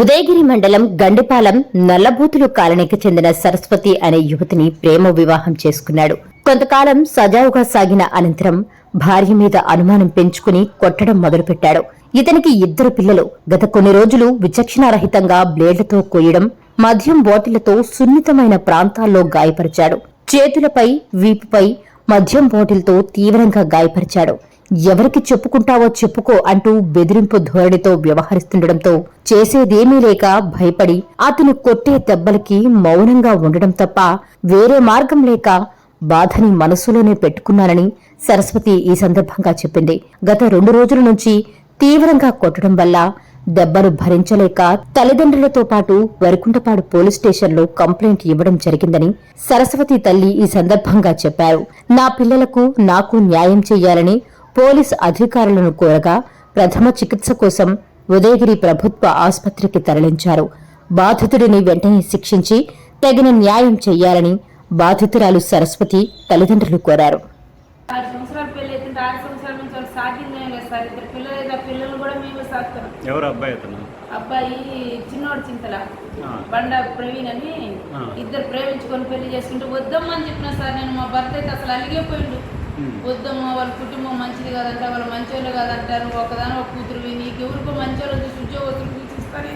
ఉదయగిరి మండలం గండిపాలెం నల్లబూతులు కాలనీకి చెందిన సరస్వతి అనే యువతిని ప్రేమ వివాహం చేసుకున్నాడు. కొంతకాలం సజావుగా సాగిన అనంతరం భార్య మీద అనుమానం పెంచుకుని కొట్టడం మొదలుపెట్టాడు. ఇతనికి ఇద్దరు పిల్లలు. గత కొన్ని రోజులు విచక్షణారహితంగా బ్లేడ్లతో కొయ్యడం మద్యం బాటిళ్ళతో సున్నితమైన ప్రాంతాల్లో గాయపరిచాడు. చేతులపై వీపుపై మద్యం బాటిల్తో తీవ్రంగా గాయపరిచాడు. ఎవరికి చెప్పుకుంటావో చెప్పుకో అంటూ బెదిరింపు ధోరణితో వ్యవహరిస్తుండటంతో చేసేదేమీ లేక భయపడి అతను కొట్టే దెబ్బలకి మౌనంగా ఉండడం తప్ప వేరే మార్గం లేక బాధని మనసులోనే పెట్టుకున్నానని సరస్వతి ఈ సందర్భంగా చెప్పింది. గత రెండు రోజుల నుంచి తీవ్రంగా కొట్టడం వల్ల దెబ్బలు భరించలేక తల్లిదండ్రులతో పాటు వరికుంటపాడు పోలీస్ స్టేషన్లో కంప్లైంట్ ఇవ్వడం జరిగిందని సరస్వతి తల్లి ఈ సందర్భంగా చెప్పారు. నా పిల్లలకు నాకు న్యాయం చేయాలని పోలీస్ అధికారులను కోరగా ప్రథమ చికిత్స కోసం ఉదయగిరి ప్రభుత్వ ఆసుపత్రికి తరలించారు. బాధితుడిని వెంటనే శిక్షించి తగిన న్యాయం చేయాలని బాధితురాలు సరస్వతి తల్లిదండ్రులు కోరారు. ఎవరు అబ్బాయి అతను? అబ్బాయి చిన్నోడు చింతల. బండ ప్రవీణ్ అని. ఇద్దరు ప్రేమించుకొని పెళ్ళి చేసుకుంటే వద్దమ్మని చెప్పిన సార్ నేను. మా భర్త అయితే అసలు అలిగిపోయిండు. వద్దమ్మా వాళ్ళ కుటుంబం మంచిది కాదంట వాళ్ళ మంచోళ్ళు కాదంటారు. ఒకదాని ఒక కూతురు నీకు ఎవరికో మంచోళ్ళు చూసి ఉద్యోగస్తులు తీసి ఇస్తానే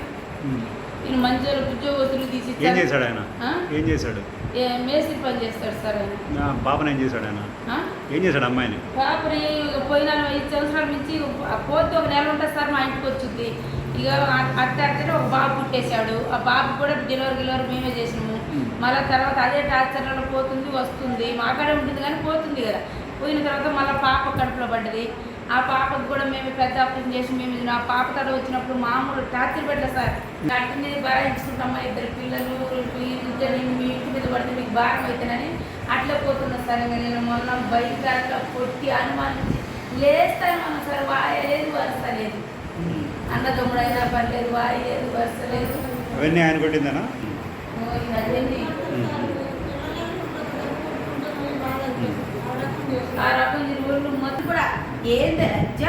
ఉమ్. నేను మంచోళ్ళు ఉద్యోగస్తులు తీసి ఏం చేశాడు ఆయన? ఏం చేశాడు? ఏ మేస్త్రి పని చేస్తాడు సార్ ఆయన. పాపను ఏం చేశాడు ఆయన? ఏం చేశాడు అమ్మాయిని? పాపని పోయిన ఐదు సంవత్సరాల నుంచి పోతే ఒక నెల ఉంటుంది సార్ మా ఇంటికి వచ్చింది. ఇక అట్ట అట్టనే ఒక బాబు పుట్టేశాడు. ఆ బాబు కూడా డెలివరీ గిలివరీ మేమే చేసినాము. మళ్ళీ తర్వాత అదే టార్చర్లలో పోతుంది వస్తుంది. మాకాడే ఉంటుంది కానీ పోతుంది కదా. పోయిన తర్వాత మళ్ళీ పాప కడుపులో పడ్డది. ఆ పాపకు కూడా మేము పెద్ద ఆపరేషన్ చేసి మేము నా పాప తడ వచ్చినప్పుడు మామూలు టార్చర్ పెట్టలే సార్ కట్టింది భరాయించుకుంటామా ఇద్దరు పిల్లలు ఇద్దరు మీ ఇంటి మీద పడితే మీకు భారం అవుతానని అట్లే పోతున్నా సార్. ఇంకా నేను మొన్న బయట అట్లా కొట్టి అనుమానించి లేస్తాను సార్ వాయలేదు వరుస లేదు అన్నదమ్ముడైనా పర్లేదు వాయలేదు వరుస లేదు అవన్నీ ఆయన కొట్టిందేనా? ఓ, ఇంకా అదేంటి? ఆ రకం ఇరువురు మొత్తం కూడా ఏందే లజ్జ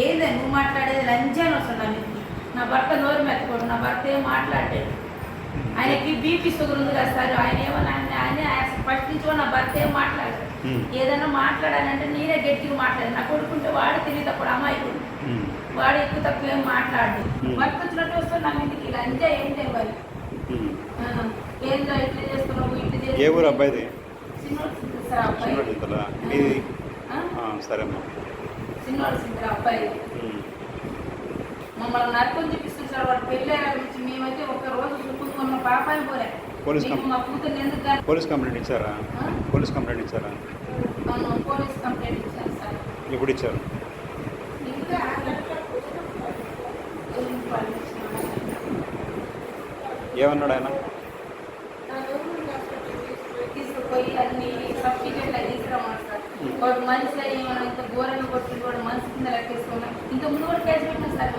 ఏందే నువ్వు మాట్లాడేది లంజ అని వస్తున్నా మీకు నా భర్త నోరు మెత్తకోడు నా భర్త ఏం మాట్లాడాడు ఆయనకి బీపీ షుగర్ ఉంది కదా సార్ ఆయన ఏమన్నా ఆయన ఫస్ట్ నుంచి నా భర్త ఏం మాట్లాడాడు ఉమ్. ఏదైనా మాట్లాడాలంటే నేనే గట్టిగా మాట్లాడాను నా కొడుకుంటే వాడు తెలియదు అప్పుడు అమ్మాయికుడు ఉమ్. వాడు ఎక్కువ తక్కువ ఏం మాట్లాడు Hmm. భర్త వచ్చినట్టు వస్తే నా ఇంటికి లంజ ఏంటే ఉమ్. ఏందో ఇట్లా చేస్తున్నావు ఇట్లా ఏ ఊరు అబ్బాయిది? అబ్బాయి. సరేమ్మా చిన్నోడు అబ్బాయి. మమ్మల్ని నరకం చూపిస్తుంది సార్ వాడు పెళ్ళి నుంచి మేమైతే ఒక రోజు చుట్టుకున్న పాపాయి పోలే. పోలీస్ మీకు కం- మా కూతురు ఎందుకు కానీ పోలీస్ కంప్లైంట్ ఇచ్చారా? పోలీస్ కంప్లైంట్ ఇచ్చారా? Police complaint sir. ఎప్పుడు ఇచ్చారు? ఏమన్నాడు ఆయన? వాడు మనిషి ఏమైనా ఇంత ఘోరంగా కొట్టి వాడు మనిషి కింద లెక్కేసుకున్నా ఇంత ముందు కూడా కేసు పెట్టినా సార్.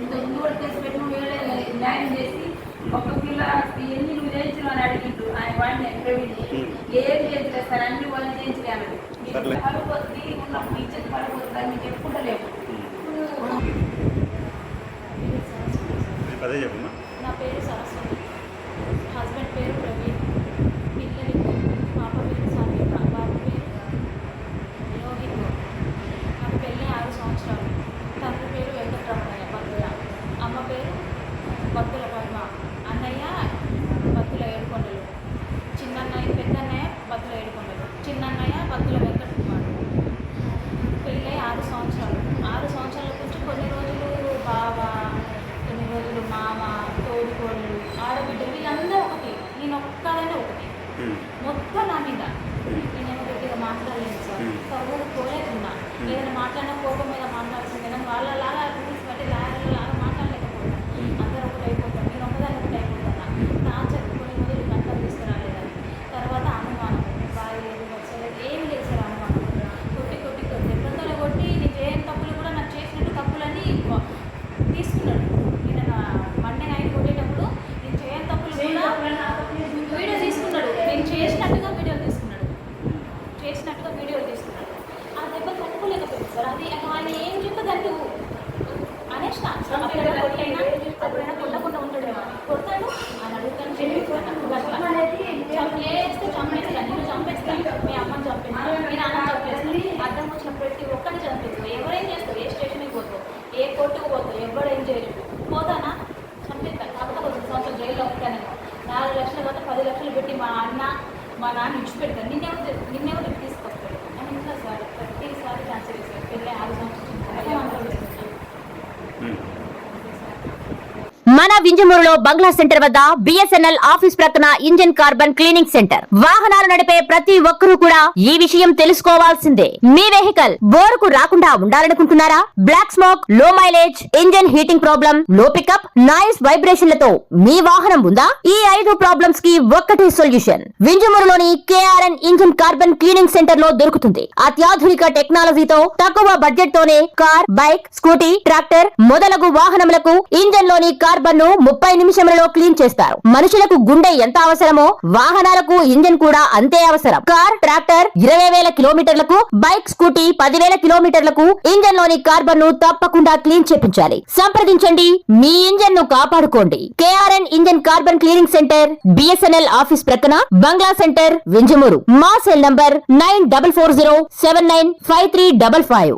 ఇంత ముందు కూడా కేసు పెట్టిన వేరే న్యాయం చేసి ఒక పిల్ల ఎన్ని నువ్వు చేయించిన అని అడిగిండు. ఆయన వాడిని Hmm. ఏం చేయించలేదు సార్ అన్ని వాళ్ళు చేయించలేను సర్లే. పడిపోతుంది ఉన్నప్పుడు ఇచ్చేది పడిపోతుంది అని లేవు. అదే చెప్పమ్మా. భక్తుల పర్మ అన్నయ్య భక్తుల ఏడుకొండలు. చిన్నన్నయ్య పెద్దన్నయ్య భక్తుల ఏడుకొండలు. చిన్నన్నయ్య భక్తుల వెంకట కుమార్ పెళ్ళై ఆరు సంవత్సరాలు. ఆరు సంవత్సరాల నుంచి కొన్ని రోజులు బావ కొన్ని రోజులు మామ తోడుకోళ్ళు ఆడబిడ్డలు వీళ్ళందరూ ఒకటి. నేను ఒక్కదనే ఒకటి. మొత్తం నా మీద. నేను గట్టిగా మాట్లాడలేదు సార్. తోడుకోలేకున్నా ఏదైనా మాట్లాడిన కోపం మీద మాట్లాడుతుంది కానీ వాళ్ళ చేసినట్టుగా వీడియోలు తీసుకున్నాడు. చేసినట్టుగా వీడియోలు తీసుకున్నాడు. ఆ దెబ్బ తట్టుకోలేకపోయింది సార్. అది ఆయన ఏం చెప్పి దానికి అనేసిన కొట్టకుండా ఉంటాడేమో కొడతాడు ఆయన అడుగుతాను చంపేస్తే చంపేస్తాను నేను చంపేస్తాను మీ అమ్మని చంపేస్తాను మీ నాన్న చంపేస్తాను అర్థం వచ్చిన ప్రతి ఒక్కరిని చంపేస్తావు ఎవరేం చేస్తావు ఏ స్టేషన్కి పోతావు? ఏ కోర్టుకు పోతావు? ఎవరేం చేయరు పోతానా? చంపేస్తాను కాకపోతే ఒక సంవత్సరం జైల్లో ఉంటానేమో నాలుగు లక్షల తర్వాత పది లక్షలు పెట్టి మా అన్న మా నాన్న విడిచిపెడతాను నిన్నేమో నిన్నెవరు నిన్నేమో తీసుకొస్తాడు. అని ఇంకా సార్ ప్రతిసారి క్యాన్సిల్ చేశారు పెళ్ళి ఆరు సంవత్సరం మన వింజమూరులో బంగ్లా సెంటర్ వద్ద బిఎస్ఎన్ఎల్ ఆఫీస్ ప్రక్కన ఇంజన్ కార్బన్ క్లీనింగ్ సెంటర్. వాహనాలు నడిపే ప్రతి ఒక్కరూ కూడా ఈ విషయం తెలుసుకోవాల్సిందే. మీ వెహికల్ బోరుకు రాకుండా ఉండాలనుకుంటున్నారా? బ్లాక్ స్మోక్లో మైలేజ్ ఇంజన్ హీటింగ్ ప్రాబ్లం లో పికప్ నాయిస్ వైబ్రేషన్లతో మీ వాహనం ఉందా? ఈ ఐదు ప్రాబ్లమ్స్కి ఒక్కటే సొల్యూషన్ వింజమూరులోని కేఆర్ఎన్ ఇంజన్ కార్బన్ క్లీనింగ్ సెంటర్లో దొరుకుతుంది. అత్యాధునిక టెక్నాలజీతో తక్కువ బడ్జెట్ తోనే కార్ బైక్ స్కూటీ ట్రాక్టర్ మొదలగు వాహనములకు ఇంజన్లోని కార్బన్ ను ముప్పై నిమిషములలో క్లీన్ చేస్తారు. మనుషులకు గుండె ఎంత అవసరమో వాహనాలకు ఇంజన్ కూడా అంతే అవసరం. కార్ ట్రాక్టర్ ఇరవై వేల కిలోమీటర్లకు బైక్ స్కూటీ పదివేల కిలోమీటర్లకు ఇంజన్లోని కార్బన్ను తప్పకుండా క్లీన్ చేపించాలి. సంప్రదించండి మీ ఇంజన్ను కాపాడుకోండి. KRN engine carbon cleaning center BSNL office ప్రక్కన బంగ్లా సెంటర్ వింజమూరు. మా cell number nine double four zero seven nine five three double five.